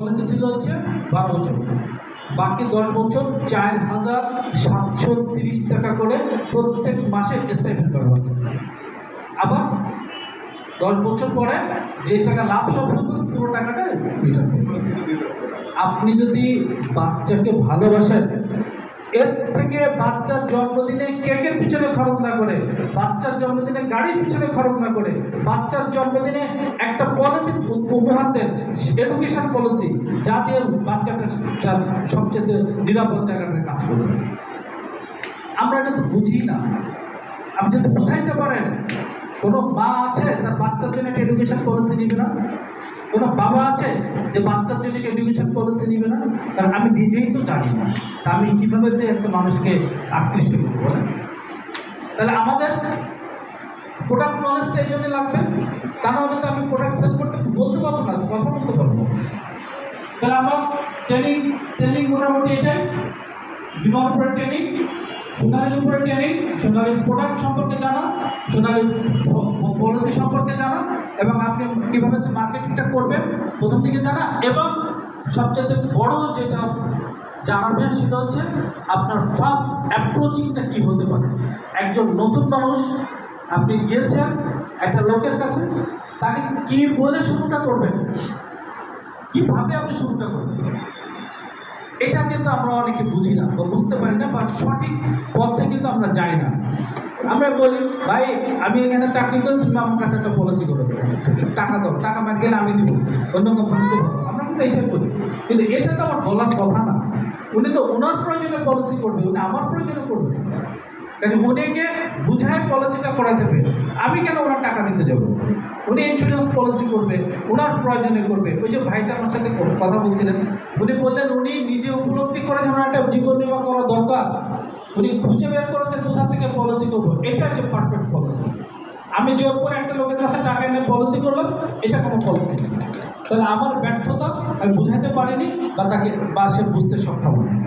Policy ছিল হচ্ছে বারো বছর। বাকি দশ বছর চার হাজার সাতশো তিরিশ টাকা করে প্রত্যেক মাসে স্টাইপেন্ড করা হতো আবার দশ বছর পরে যে টাকা লাভ হতো পুরো টাকাটা রিটার্ন আপনি যদি বাচ্চাকে ভালোবাসেন এর থেকে বাচ্চার জন্মদিনে কেকের পিছনে খরচ না করে, বাচ্চার জন্মদিনে গাড়ির পিছনে খরচ না করে, বাচ্চার জন্মদিনে একটা পলিসি উপহার দেন এডুকেশন পলিসি যা দিয়ে বাচ্চাটা সবচেয়ে নিরাপদ জায়গাটায় কাজ করবে। আমরা এটা তো বুঝি না। আপনি যদি বুঝাইতে পারেন কোনো মা আছে তার বাচ্চার জন্য একটা এডুকেশন পলিসি নিবে না? কোনো বাবা আছে যে বাচ্চার জন্য একটা এডুকেশন পলিসি নিবে না? কারণ আমি নিজেই তো জানি না। তা আমি কীভাবে একটা মানুষকে আকৃষ্ট করব, বলেন? তাহলে আমাদের প্রোডাক্ট নলেজটা এই জন্য লাগবে। তা নাহলে তো আমি প্রোডাক্ট সেল করতে বলতে পারব না কথা বলতে পারব তাহলে আমার ট্রেনিং ট্রেনিং মোটামুটি এটাই। বিমান ট্রেনিং সোনালির উপরে ট্রেনিং সোনালির প্রোডাক্ট সম্পর্কে জানা সোনালির পলিসি সম্পর্কে জানা, এবং আপনি কীভাবে মার্কেটিংটা করবেন, প্রথম দিকে জানা, এবং সবচেয়ে বড় যেটা জানাবে সেটা হচ্ছে আপনার ফার্স্ট অ্যাপ্রোচিংটা কী হতে পারে? একজন নতুন মানুষ, আপনি গিয়েছেন একটা লোকের কাছে, তাকে কী বলে শুরুটা করবেন? কীভাবে আপনি শুরুটা করবেন? এটা কিন্তু আমরা অনেকে বুঝি না বা বুঝতে পারি না বা সঠিক পথে কিন্তু আমরা যাই না। আমরা বলি, ভাই, আমি এখানে চাকরি করি, তুমি আমার কাছে একটা পলিসি করে টাকা দাও, টাকা মার গেলে আমি দিব। অন্য কোম্পানি আমরা কিন্তু এইটাই করি কিন্তু এটা তো আমার বলার কথা না। উনি তো ওনার প্রয়োজনে পলিসি করবে, উনি আমার প্রয়োজনে করবে। কাজে উনিকে বুঝায় পলিসিটা করা দেবে আমি কেন ওনার টাকা দিতে যাব? উনি ইন্স্যুরেন্স পলিসি করবে ওনার প্রয়োজনে করবে। ওই যে ভাইটা আমার সাথে কথা বলছিলেন, উনি বললেন উনি নিজে উপলব্ধি করেছেন, ওনার একটা জীবন বিমা করা দরকার। উনি খুঁজে বের করেছেন কোথা থেকে পলিসি করব। এটা হচ্ছে পারফেক্ট পলিসি আমি জোর করে একটা লোকের কাছে টাকা এনে পলিসি করলাম, এটা কোনো পলিসি তাহলে আমার ব্যর্থতা আমি বুঝাতে পারিনি বা তাকে বা সে বুঝতে সক্ষম হয়নি।